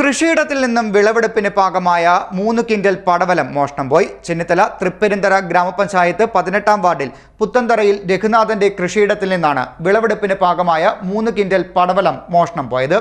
കൃഷിയിടത്തിൽ നിന്നും വിളവെടുപ്പിന് പാകമായ മൂന്ന് കിൻഡൽ പടവലം മോഷണം പോയി. ചെന്നിത്തല തൃപ്പെരിന്തറ ഗ്രാമപഞ്ചായത്ത് പതിനെട്ടാം വാർഡിൽ പുത്തന്തറയിൽ രഘുനാഥന്റെ കൃഷിയിടത്തിൽ നിന്നാണ് വിളവെടുപ്പിന് പാകമായ മൂന്ന് കിൻഡൽ പടവലം മോഷണം പോയത്.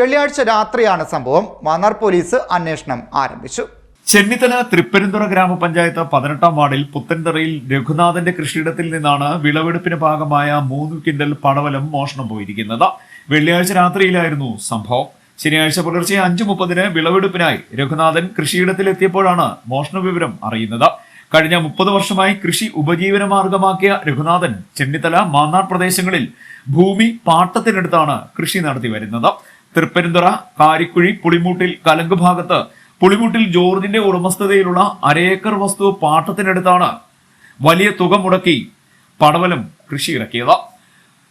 വെള്ളിയാഴ്ച രാത്രിയാണ് സംഭവം. മാന്നാർ പോലീസ് അന്വേഷണം ആരംഭിച്ചു. ചെന്നിത്തല തൃപ്പരുന്തുറ ഗ്രാമപഞ്ചായത്ത് പതിനെട്ടാം വാർഡിൽ പുത്തൻതറയിൽ രഘുനാഥന്റെ കൃഷിയിടത്തിൽ നിന്നാണ് വിളവെടുപ്പിന് ഭാഗമായ മൂന്ന് കിൻഡൽ പടവലം മോഷണം പോയിരിക്കുന്നത്. വെള്ളിയാഴ്ച രാത്രിയിലായിരുന്നു സംഭവം. ശനിയാഴ്ച പുലർച്ചെ അഞ്ചു മുപ്പതിന് വിളവെടുപ്പിനായി രഘുനാഥൻ കൃഷിയിടത്തിലെത്തിയപ്പോഴാണ് മോഷണ വിവരം അറിയുന്നത്. കഴിഞ്ഞ മുപ്പത് വർഷമായി കൃഷി ഉപജീവന മാർഗമാക്കിയ രഘുനാഥൻ ചെന്നിത്തല മാന്നാർ പ്രദേശങ്ങളിൽ ഭൂമി പാട്ടത്തിനെടുത്താണ് കൃഷി നടത്തി വരുന്നത്. തൃപ്പരുന്തുറ കാരിക്കുഴി പുളിമൂട്ടിൽ കലങ്ക് ഭാഗത്ത് പുളിമൂട്ടിൽ ജോർജിന്റെ ഉടമസ്ഥതയിലുള്ള അരേക്കർ വസ്തു പാട്ടത്തിനടുത്താണ് വലിയ തുക മുടക്കി പടവലം കൃഷി ഇറക്കിയത്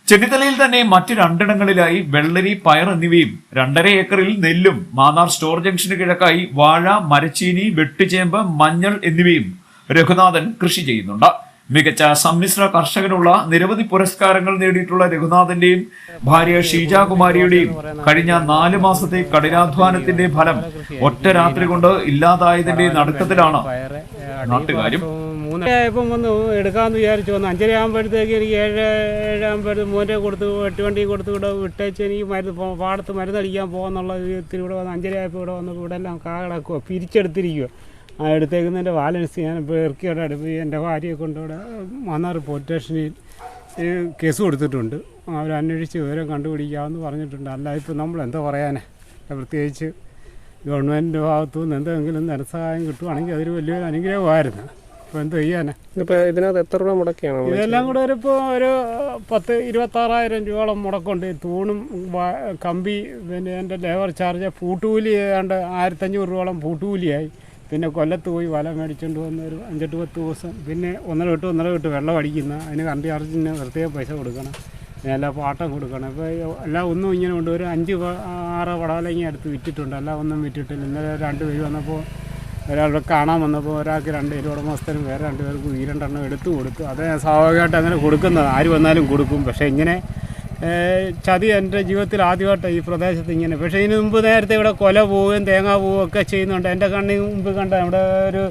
ചെന്നിത്തലയിൽ തന്നെ മറ്റ് രണ്ടിടങ്ങളിലായി വെള്ളരി പയർ എന്നിവയും രണ്ടര ഏക്കറിൽ നെല്ലും മാന്നാർ സ്റ്റോർ ജംഗ്ഷന് കിഴക്കായി വാഴ മരച്ചീനി വെട്ടുചേമ്പ് മഞ്ഞൾ എന്നിവയും രഘുനാഥൻ കൃഷി ചെയ്യുന്നുണ്ട്. മികച്ച സമ്മിശ്ര കർഷകനുള്ള നിരവധി പുരസ്കാരങ്ങൾ നേടിയിട്ടുള്ള രഘുനാഥന്റെയും ഭാര്യ ഷീജാകുമാരിയുടെയും കഴിഞ്ഞ നാല് മാസത്തെ കഠിനാധ്വാനത്തിന്റെ ഫലം ഒറ്റ രാത്രി കൊണ്ട് ഇല്ലാതായതിന്റെ നടുക്കത്തിലാണ് നാട്ടുകാരും. മൂന്നായപ്പം വന്ന് എടുക്കാമെന്ന് വിചാരിച്ചു വന്നു. അഞ്ചര ആകുമ്പോഴത്തേക്ക് എനിക്ക് ഏഴ് ഏഴാകുമ്പോഴത്തേക്ക് മോന്റെ കൊടുത്ത് വെട്ടുവണ്ടി കൊടുത്ത് ഇവിടെ വിട്ടേച്ച് എനിക്ക് മരുന്ന് പാടത്ത് മരുന്നടിക്കാൻ പോകുന്നുള്ള ഇതിൽ ഇവിടെ വന്ന് അഞ്ചര ആയപ്പോൾ ഇവിടെ വന്നപ്പോൾ ഇവിടെ എല്ലാം കിടക്കുക പിരിച്ചെടുത്തിരിക്കുക ആ എടുത്തേക്കുന്നതിന്റെ ബാലൻസ് ഞാൻ ഇപ്പോൾ ഇറക്കിയോടെ അടുപ്പ് എന്റെ ഭാര്യയെ കൊണ്ടിവിടെ മന്നാർ പോലീസ് സ്റ്റേഷനിൽ കേസ് കൊടുത്തിട്ടുണ്ട്. അവർ അന്വേഷിച്ച് വിവരം കണ്ടുപിടിക്കാമെന്ന് പറഞ്ഞിട്ടുണ്ട്. അല്ല ഇപ്പോൾ നമ്മൾ എന്താ പറയാനേ? പ്രത്യേകിച്ച് ഗവൺമെന്റിന്റെ ഭാഗത്തു നിന്ന് എന്തെങ്കിലും ധനസഹായം കിട്ടുവാണെങ്കിൽ അതൊരു വലിയൊരു അനുഗ്രഹമായിരുന്നു. എന്ത് ചെയ്യാനാ? ഇതിനകത്ത് എത്ര രൂപ മുടക്കിയാണ് ഇതെല്ലാം കൂടെ ഒരു ഇപ്പോൾ ഒരു പത്ത് ഇരുപത്താറായിരം രൂപയോളം മുടക്കുണ്ട്. തൂണും കമ്പി പിന്നെ എന്റെ ലേബർ ചാർജ് പൂട്ടുകൂലി ഏതാണ്ട് ആയിരത്തഞ്ഞൂറ് രൂപയോളം പൂട്ടുകൂലിയായി. പിന്നെ കൊല്ലത്ത് പോയി വല മേടിച്ചുകൊണ്ട് വന്ന് ഒരു അഞ്ചെട്ട് പത്ത് ദിവസം പിന്നെ ഒന്നര വിട്ട് ഒന്നര വിട്ട് വെള്ളം അടിക്കുന്ന അതിന് കറണ്ട് ചാർജിന് പ്രത്യേക പൈസ കൊടുക്കണം. എല്ലാ പാട്ടം കൊടുക്കണം. ഇപ്പോൾ എല്ലാം ഒന്നും ഇങ്ങനെ ഉണ്ട് ഒരു അഞ്ച് ആറ് വടവലങ്ങി അടുത്ത് വിറ്റിട്ടുണ്ട്. എല്ലാം ഒന്നും വിറ്റിട്ടില്ല. ഇന്നലെ രണ്ട് പേര് വന്നപ്പോൾ ഒരാളുടെ കാണാൻ വന്നപ്പോൾ ഒരാൾക്ക് രണ്ട് പേര് ഉടമസ്ഥരും വേറെ രണ്ടുപേർക്കും പേർക്ക് ഈ രണ്ടെണ്ണം എടുത്തു കൊടുത്തു. അത് സ്വാഭാവികമായിട്ട് അങ്ങനെ കൊടുക്കുന്നത് ആര് വന്നാലും കൊടുക്കും. പക്ഷേ ഇങ്ങനെ ചതി എന്റെ ജീവിതത്തിൽ ആദ്യമായിട്ട് ഈ പ്രദേശത്ത് ഇങ്ങനെ. പക്ഷേ ഇതിന് മുമ്പ് നേരത്തെ ഇവിടെ കൊല പോവുകയും തേങ്ങ പോവുകയും ഒക്കെ ചെയ്യുന്നുണ്ട്. എന്റെ കണ്ണിന് മുമ്പ് കണ്ട ഇവിടെ ഒരു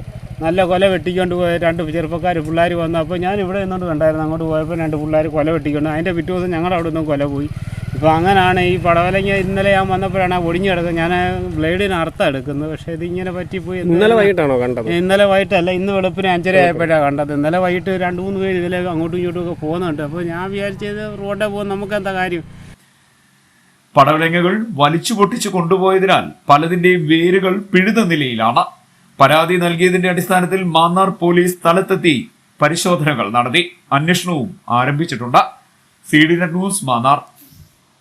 നല്ല കൊല വെട്ടിക്കൊണ്ട് പോയ രണ്ട് ചെറുപ്പക്കാർ പിള്ളേർ വന്നു അപ്പോൾ ഞാൻ ഇവിടെ നിന്നുകൊണ്ട് കണ്ടായിരുന്നു. അങ്ങോട്ട് പോയപ്പോൾ രണ്ട് പിള്ളേർ കൊല വെട്ടിക്കൊണ്ട്. അതിന്റെ പിറ്റേ ദിവസം ഞങ്ങളുടെ അവിടെ നിന്നും കൊല പോയി. ഇപ്പോൾ അങ്ങനെയാണ് ഈ പടവലങ്ങ ഇന്നലെ ഞാൻ വന്നപ്പോഴാണ് ആ ഒടിഞ്ഞു കിടക്കുന്നത്. ഞാൻ ബ്ലേഡിന് അർത്ഥം എടുക്കുന്നത്. പക്ഷേ ഇതിങ്ങനെ പറ്റിപ്പോയി ഇന്നലെ വൈകിട്ടാണോ കണ്ടത്? ഇന്നലെ വൈകിട്ടല്ല ഇന്ന് വെളുപ്പിന് അഞ്ചര ആയപ്പോഴാണ് കണ്ടത്. ഇന്നലെ വൈകിട്ട് രണ്ട് മൂന്ന് പേര് ഇതിലെ അങ്ങോട്ടും ഇങ്ങോട്ടും ഒക്കെ പോകുന്നുണ്ട്. അപ്പോൾ ഞാൻ വിചാരിച്ചത് റോഡേ പോകുന്ന നമുക്ക് എന്താ കാര്യം? പടവലങ്ങകൾ വലിച്ചു പൊട്ടിച്ചു കൊണ്ടുപോയതിനാൽ പലതിന്റെയും വേരുകൾ പിഴുത നിലയിലാണ്. പരാതി നൽകിയതിന്റെ അടിസ്ഥാനത്തിൽ മാന്നാർ പോലീസ് സ്ഥലത്തെത്തി പരിശോധനകൾ നടത്തി. അന്വേഷണവും ആരംഭിച്ചിട്ടുണ്ട്. C D net news Mannar.